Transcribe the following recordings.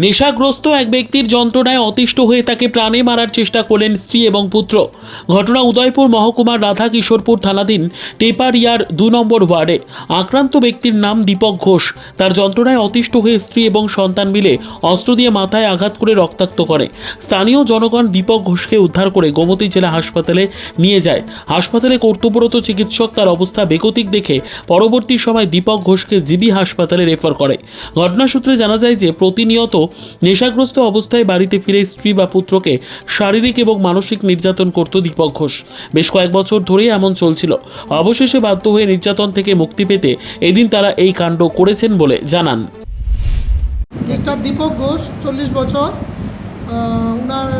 নেশাগ্রস্ত এক ব্যক্তির যন্ত্রণায় অতিষ্ঠ হয়ে তাকে প্রাণে মারার চেষ্টা করলেন স্ত্রী এবং পুত্র। ঘটনা উদয়পুর মহকুমার রাধা কিশোরপুর থানাধীন টেপারিয়ার দু নম্বর ওয়ার্ডে। আক্রান্ত ব্যক্তির নাম দীপক ঘোষ। তার যন্ত্রণায় অতিষ্ঠ হয়ে স্ত্রী এবং সন্তান মিলে অস্ত্র দিয়ে মাথায় আঘাত করে রক্তাক্ত করে। স্থানীয় জনগণ দীপক ঘোষকে উদ্ধার করে গোমতী জেলা হাসপাতালে নিয়ে যায়। হাসপাতালে কর্তব্যরত চিকিৎসক তার অবস্থা বেগতিক দেখে পরবর্তী সময় দীপক ঘোষকে জিবি হাসপাতালে রেফার করে। ঘটনাসূত্রে জানা যায় যে, প্রতিনিয়ত নেশাগ্রস্ত অবস্থায় বাড়িতে ফিরে স্ত্রী বা পুত্রকে শারীরিক এবং মানসিক নির্যাতন করত দীপক ঘোষ। বেশ কয়েক বছর ধরেই এমন চলছিল। অবশেষে বাধ্য হয়ে নির্যাতন থেকে মুক্তি পেতে এদিন তারা এই কাণ্ড করেছেন বলে জানান। মিস্টার দীপক ঘোষ, চল্লিশ বছর। ওনার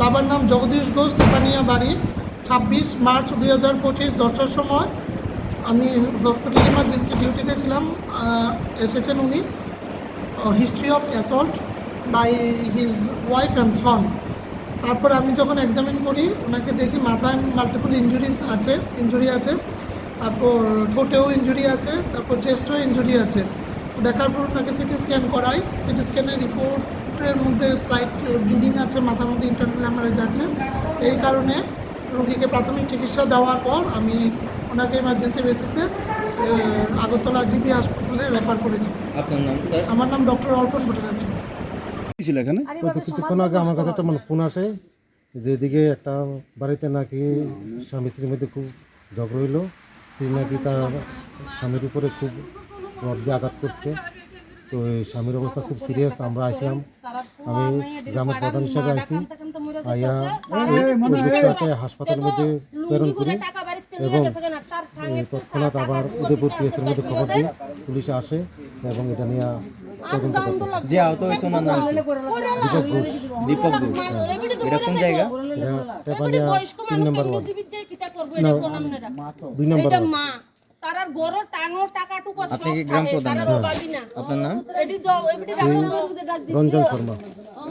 বাবার নাম জগদীশ ঘোষ নেপানিয়া বাড়ি। ছাব্বিশ মার্চ দুই হাজার পঁচিশ দশটার সময় আমি হসপিটাল ইমার্জেন্সি ডিউটিতে ছিলাম। এসেছেন উনি। History of assault by his wife and son তারপর আমি যখন এক্সামিন করি, ওনাকে দেখি মাথায় মাল্টিপল ইঞ্জুরিজ আছে ইঞ্জুরি আছে, তারপর ঠোঁটেও ইঞ্জুরি আছে, তারপর চেস্টেও ইঞ্জুরি আছে। দেখার পর ওনাকে সিটি স্ক্যান করাই। সিটি স্ক্যানের রিপোর্টের মধ্যে স্লাইট ব্লিডিং আছে, মাথার মধ্যে ইন্টারনাল হ্যামারেজ আছে। এই কারণে রোগীকে প্রাথমিক চিকিৎসা দেওয়ার পর আমি ওনাকে ইমার্জেন্সি বেসিসে আগরতলা জিবি হাসপাতালে রেফার করেছি। আপনার নাম স্যার? আমার নাম ডক্টর অর্পণ ভট্টাচার্য। কি ছিল এখানে? কিছুক্ষণ আগে আমার কাছে একটা মানে ফোন আসে যে এদিকে একটা বাড়িতে নাকি স্বামী স্ত্রীর মধ্যে খুব ঝগড়া হইল। স্ত্রী নাকি তার স্বামীর উপরে খুব রড দিয়ে আঘাত করছে। তো স্বামীর অবস্থা খুব সিরিয়াস আমরা আসলাম। আমি গ্রামের প্রধান হিসাবে আইছি। হাসপাতালের মধ্যে প্রেরণ করি এবং তৎক্ষণাৎ আবার উদয়পুর পিএসের মধ্যে খবর দিই পুলিশ আসে এবং এটা নিয়ে তদন্ত করতেছে। যে আহত হয়েছে ওনার নাম কি? দীপক ঘোষ। দীপক ঘোষ। এটা কোন জায়গা? টেপানিয়া তিন নম্বর ওয়ার্ড। দুই নম্বর ওয়ার্ড। তারার গরো আপনি কি গ্রাম প্রধান? আপনার নাম? রঞ্জন শর্মা।